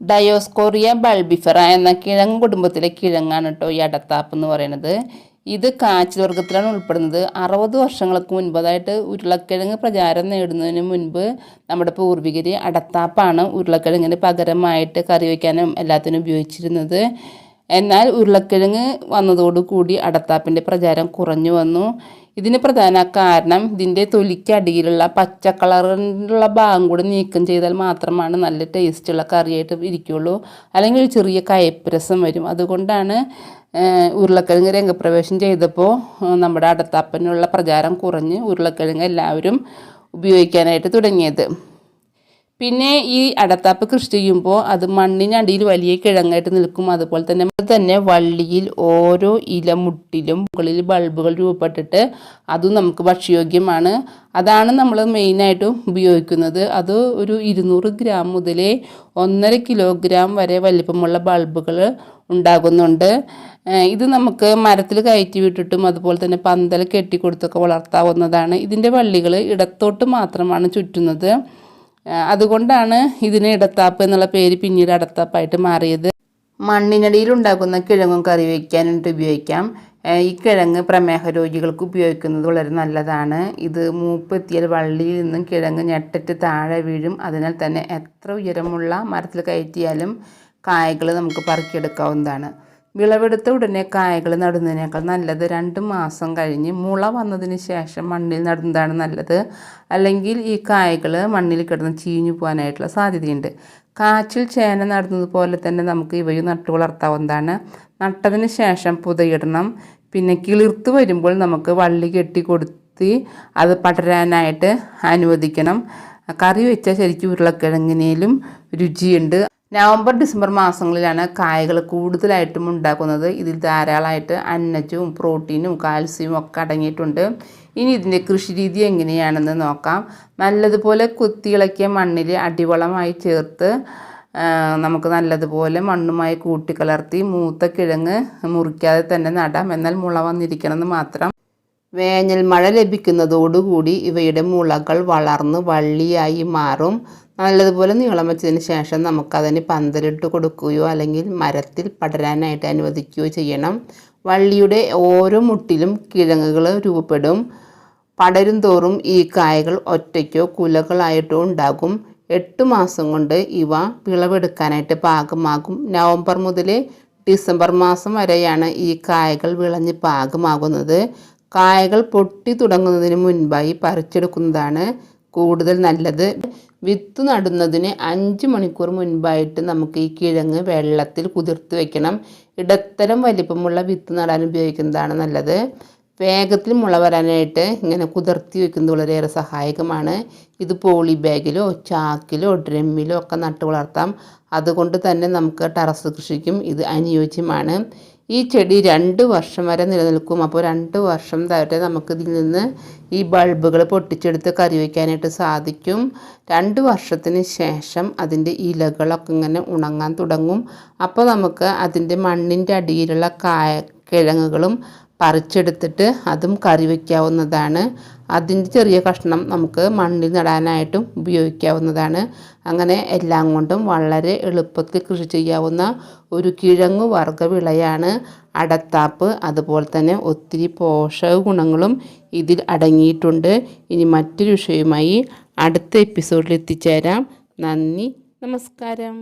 Dioscorea ബൾബിഫറ എന്ന കിഴങ്ങ് കുടുംബത്തിലെ കിഴങ്ങാണ് കേട്ടോ ഈ അടത്താപ്പ് എന്ന് പറയുന്നത്. ഇത് കാച്ചിൽ വർഗത്തിലാണ് ഉൾപ്പെടുന്നത്. അറുപത് വർഷങ്ങൾക്ക് മുൻപതായിട്ട് ഉരുളക്കിഴങ്ങ് പ്രചാരം നേടുന്നതിന് മുൻപ് നമ്മുടെ പൂർവികർ അടത്താപ്പാണ് ഉരുളക്കിഴങ്ങിന് പകരമായിട്ട് കറി വയ്ക്കാനും എല്ലാത്തിനും ഉപയോഗിച്ചിരുന്നത്. എന്നാൽ ഉരുളക്കിഴങ്ങ് വന്നതോടുകൂടി അടത്താപ്പിന്റെ പ്രചാരം കുറഞ്ഞു വന്നു. ഇതിന് പ്രധാന കാരണം ഇതിന്റെ തൊലിക്കടിയിലുള്ള പച്ച കളറിലുള്ള ഭാഗം കൂടി നീക്കം ചെയ്താൽ മാത്രമാണ് നല്ല ടേസ്റ്റുള്ള കറിയായിട്ട് ഇരിക്കുള്ളൂ. അല്ലെങ്കിൽ ചെറിയ കയ്പ്പ് രസം വരും. അതുകൊണ്ടാണ് ഉരുളക്കിഴങ്ങ് രംഗപ്രവേശം ചെയ്തപ്പോൾ നമ്മുടെ അടത്താപ്പനുള്ള പ്രചാരം കുറഞ്ഞ് ഉരുളക്കിഴങ്ങ് എല്ലാവരും ഉപയോഗിക്കാനായിട്ട് തുടങ്ങിയത്. പിന്നെ ഈ അടത്താപ്പ് കൃഷി ചെയ്യുമ്പോൾ അത് മണ്ണിനടിയിൽ വലിയ കിഴങ്ങായിട്ട് നിൽക്കും. അതുപോലെ തന്നെ തന്നെ വള്ളിയിൽ ഓരോ ഇലമുട്ടിലും മുകളിൽ ബൾബുകൾ രൂപപ്പെട്ടിട്ട് അതും നമുക്ക് ഭക്ഷ്യയോഗ്യമാണ്. അതാണ് നമ്മൾ മെയിനായിട്ടും ഉപയോഗിക്കുന്നത്. അത് ഒരു ഇരുന്നൂറ് ഗ്രാം മുതലേ ഒന്നര കിലോഗ്രാം വരെ വലിപ്പമുള്ള ബൾബുകൾ ഉണ്ടാകുന്നുണ്ട്. ഇത് നമുക്ക് മരത്തിൽ കയറ്റി വിട്ടിട്ടും അതുപോലെ തന്നെ പന്തൽ കെട്ടിക്കൊടുത്തൊക്കെ വളർത്താവുന്നതാണ്. ഇതിന്റെ വള്ളികൾ ഇടത്തോട്ട് മാത്രമാണ് ചുറ്റുന്നത്. അതുകൊണ്ടാണ് ഇതിന് ഇടത്താപ്പ് എന്നുള്ള പേര് പിന്നീട് അടത്താപ്പായിട്ട് മാറിയത്. മണ്ണിനടിയിൽ ഉണ്ടാക്കുന്ന കിഴങ്ങും കറി വയ്ക്കാനായിട്ട് ഉപയോഗിക്കാം. ഈ കിഴങ്ങ് പ്രമേഹ രോഗികൾക്ക് ഉപയോഗിക്കുന്നത് വളരെ നല്ലതാണ്. ഇത് മൂപ്പെത്തിയാൽ വള്ളിയിൽ നിന്നും കിഴങ്ങ് ഞെട്ടിട്ട് താഴെ വീഴും. അതിനാൽ തന്നെ എത്ര ഉയരമുള്ള മരത്തിൽ കയറ്റിയാലും കായകൾ നമുക്ക് പറക്കിയെടുക്കാവുന്നതാണ് വിളവെടുത്ത ഉടനെ കായകൾ നടുന്നതിനേക്കാൾ നല്ലത് രണ്ട് മാസം കഴിഞ്ഞ് മുള വന്നതിന് ശേഷം മണ്ണിൽ നടുന്നതാണ് നല്ലത്. അല്ലെങ്കിൽ ഈ കായകൾ മണ്ണിൽ കിടന്ന് ചീഞ്ഞു പോകാനായിട്ടുള്ള സാധ്യതയുണ്ട്. കാച്ചിൽ ചേന നടുന്നത് പോലെ തന്നെ നമുക്ക് ഇവയും നട്ടു വളർത്താവുന്നതാണ്. നട്ടതിന് ശേഷം പുതയിടണം. പിന്നെ കിളിർത്ത് വരുമ്പോൾ നമുക്ക് വള്ളി കെട്ടി കൊടുത്ത് അത് പടരാനായിട്ട് അനുവദിക്കണം. കറി വെച്ചാൽ ശരിക്കും ഉരുളക്കിഴങ്ങിനേലും രുചിയുണ്ട്. നവംബർ ഡിസംബർ മാസങ്ങളിലാണ് കായകൾ കൂടുതലായിട്ടും ഉണ്ടാക്കുന്നത്. ഇതിൽ ധാരാളമായിട്ട് അന്നജവും പ്രോട്ടീനും കാൽസ്യവും ഒക്കെ അടങ്ങിയിട്ടുണ്ട്. ഇനി ഇതിന്റെ കൃഷി രീതി എങ്ങനെയാണെന്ന് നോക്കാം. നല്ലതുപോലെ കുത്തിയിളക്കിയ മണ്ണിൽ അടിവളമായി ചേർത്ത് നമുക്ക് നല്ലതുപോലെ മണ്ണുമായി കൂട്ടിക്കലർത്തി മൂത്ത കിഴങ്ങ് മുറിക്കാതെ തന്നെ നടാം. എന്നാൽ മുള വന്നിരിക്കണമെന്ന് മാത്രം വേനൽ മഴ ലഭിക്കുന്നതോടുകൂടി ഇവയുടെ മുളകൾ വളർന്ന് വള്ളിയായി മാറും. നല്ലതുപോലെ നീളം വെച്ചതിന് ശേഷം നമുക്കതിന് പന്തലിട്ട് കൊടുക്കുകയോ അല്ലെങ്കിൽ മരത്തിൽ പടരാനായിട്ട് അനുവദിക്കുകയോ ചെയ്യണം. വള്ളിയുടെ ഓരോ മുട്ടിലും കിഴങ്ങുകൾ രൂപപ്പെടും. പടരും തോറും ഈ കായകൾ ഒറ്റയ്ക്കോ കുലകളായിട്ടോ ഉണ്ടാകും. എട്ട് മാസം കൊണ്ട് ഇവ വിളവെടുക്കാനായിട്ട് പാകമാകും. നവംബർ മുതൽ ഡിസംബർ മാസം വരെയാണ് ഈ കായകൾ വിളഞ്ഞ് പാകമാകുന്നത്. കായകൾ പൊട്ടി തുടങ്ങുന്നതിന് മുൻപായി പറിച്ചെടുക്കുന്നതാണ് കൂടുതൽ നല്ലത്. വിത്ത് നടുന്നതിന് അഞ്ച് മണിക്കൂർ മുൻപായിട്ട് നമുക്ക് ഈ കിഴങ്ങ് വെള്ളത്തിൽ കുതിർത്ത് വെക്കണം. ഇടത്തരം വലിപ്പമുള്ള വിത്ത് നടാൻ ഉപയോഗിക്കുന്നതാണ് നല്ലത്. വേഗത്തിൽ മുള വരാനായിട്ട് ഇങ്ങനെ കുതിർത്തി വെക്കുന്നത് വളരെയേറെ സഹായകമാണ്. ഇത് പോളി ബാഗിലോ ചാക്കിലോ ഡ്രമ്മിലോ ഒക്കെ നട്ട് വളർത്താം. അതുകൊണ്ട് തന്നെ നമുക്ക് ടെറസ് കൃഷിക്കും ഇത് അനുയോജ്യമാണ്. ഈ ചെടി രണ്ട് വർഷം വരെ നിലനിൽക്കും. അപ്പോൾ രണ്ട് വർഷം വരെ നമുക്ക് ഇതിൽ നിന്ന് ഈ ബൾബുകൾ പൊട്ടിച്ചെടുത്ത് കറി വയ്ക്കാനായിട്ട് സാധിക്കും. രണ്ട് വർഷത്തിന് ശേഷം അതിന്റെ ഇലകളൊക്കെ ഇങ്ങനെ ഉണങ്ങാൻ തുടങ്ങും. അപ്പോൾ നമുക്ക് അതിന്റെ മണ്ണിന്റെ അടിയിലുള്ള കായ കിഴങ്ങുകളും പറിച്ചെടുത്തിട്ട് അതും കറി വയ്ക്കാവുന്നതാണ് അതിന്റെ ചെറിയ കഷ്ണം നമുക്ക് മണ്ണിൽ നടാനായിട്ടും ഉപയോഗിക്കാവുന്നതാണ്. അങ്ങനെ എല്ലാം കൊണ്ടും വളരെ എളുപ്പത്തിൽ കൃഷി ചെയ്യാവുന്ന ഒരു കിഴങ്ങു വർഗ വിളയാണ് അടത്താപ്പ് അതുപോലെ തന്നെ ഒത്തിരി പോഷക ഗുണങ്ങളും ഇതിൽ അടങ്ങിയിട്ടുണ്ട്. ഇനി മറ്റൊരു വിഷയവുമായി അടുത്ത എപ്പിസോഡിൽ എത്തിച്ചേരാം. നന്ദി നമസ്കാരം.